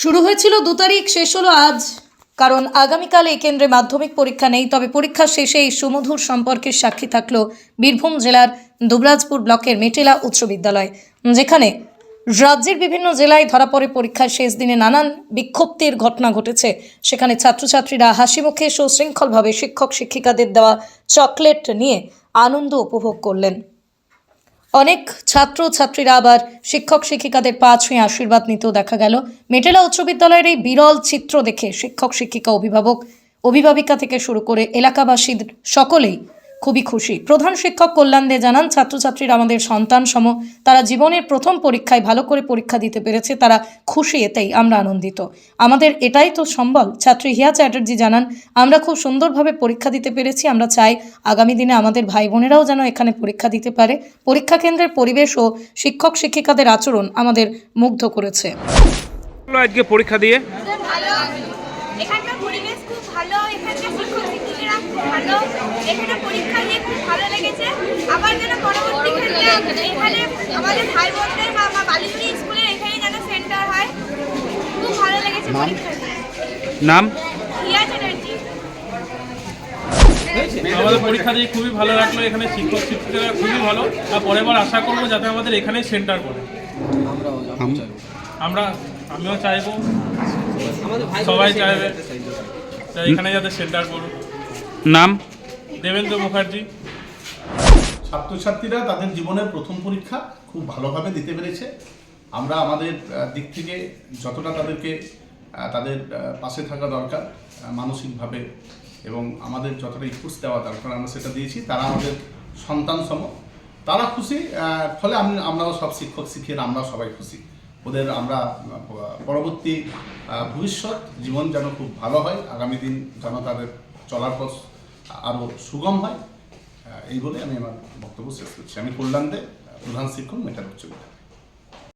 শুরু হয়েছিল দু তারিখ, শেষ হলো আজ। কারণ আগামীকাল এই কেন্দ্রে মাধ্যমিক পরীক্ষা নেই, তবে পরীক্ষা শেষে এই সুমধুর সম্পর্কের সাক্ষী থাকল বীরভূম জেলার দুবরাজপুর ব্লকের মেটেলা উচ্চ বিদ্যালয়, যেখানে রাজ্যের বিভিন্ন জেলায় ধরা পড়ে পরীক্ষার শেষ দিনে নানান বিক্ষোভের ঘটনা ঘটেছে। সেখানে ছাত্রছাত্রীরা হাসি মুখে সুশৃঙ্খলভাবে শিক্ষক শিক্ষিকাদের দেওয়া চকলেট নিয়ে আনন্দ উপভোগ করলেন। অনেক ছাত্র ছাত্রীরা আবার শিক্ষক শিক্ষিকাদের পা ছুঁয়ে আশীর্বাদ নিতেও দেখা গেল। মেটেলা উচ্চ বিদ্যালয়ের এই বিরল চিত্র দেখে শিক্ষক শিক্ষিকা, অভিভাবক, অভিভাবিকা থেকে শুরু করে এলাকাবাসীর সকলেই খুবই খুশি। প্রধান শিক্ষক কল্যাণ দে জানান ছাত্রছাত্রীরা আমাদের সন্তান সম তারা জীবনের প্রথম পরীক্ষায় ভালো করে পরীক্ষা দিতে পেরেছে তারা খুশি এতেই আমরা আনন্দিত। আমাদের এটাই তো সম্বল। ছাত্রী হিয়া চ্যাটার্জি জানান আমরা খুব সুন্দরভাবে পরীক্ষা দিতে পেরেছি আমরা চাই আগামী দিনে আমাদের ভাই বোনেরাও যেন এখানে পরীক্ষা দিতে পারে। পরীক্ষা কেন্দ্রের পরিবেশ ও শিক্ষক শিক্ষিকাদের আচরণ আমাদের মুগ্ধ করেছে। আজকে পরীক্ষা দিয়ে। ভালো। এখানকার পরিবেশ খুব ভালো এখানকার শিক্ষক শিক্ষিকারা খুব ভালো। এখানে পরীক্ষা দিয়ে খুব ভালো লেগেছে। আবার যেন পরবর্তী ক্ষেত্রে এখানে আমাদের ভাই বোনদের বা আমার বালিগুড়ি স্কুলের এখানে যেন সেন্টার হয়। খুব ভালো লেগেছে পরীক্ষা দিয়ে নাম? হিয়া চ্যাটার্জি। আমাদের পরীক্ষা দিয়ে খুবই ভালো লাগল। এখানে শিক্ষক শিক্ষিকারা খুবই ভালো। আর পরের বার আশা করব যাতে আমাদের এখানেই সেন্টার করে। আমরা আমিও চাইব। সবাই চাইবে। এখানে যাতে সেন্টার করুক। নাম? দেবেন্দ্র মুখার্জি। ছাত্রছাত্রীরা তাদের জীবনের প্রথম পরীক্ষা খুব ভালোভাবে দিতে পেরেছে। আমরা আমাদের দিক থেকে যতটা তাদেরকে তাদের পাশে থাকা দরকার মানসিকভাবে এবং আমাদের যতটা ইফোর্টস দেওয়া দরকার আমরা সেটা দিয়েছি তারা আমাদের সন্তান সম। তারা খুশি ফলে আমি আমরাও সব শিক্ষক শিক্ষিরা আমরাও সবাই খুশি। ওদের আমরা পরবর্তী ভবিষ্যৎ জীবন যেন খুব ভালো হয় আগামী দিন যেন তাদের চলার পথ আরও সুগম হয়। এই বলে আমি আমার বক্তব্য শেষ করছি। আমি কল্যাণ দে প্রধান শিক্ষক মেটার উচ্চ বিদ্যালয়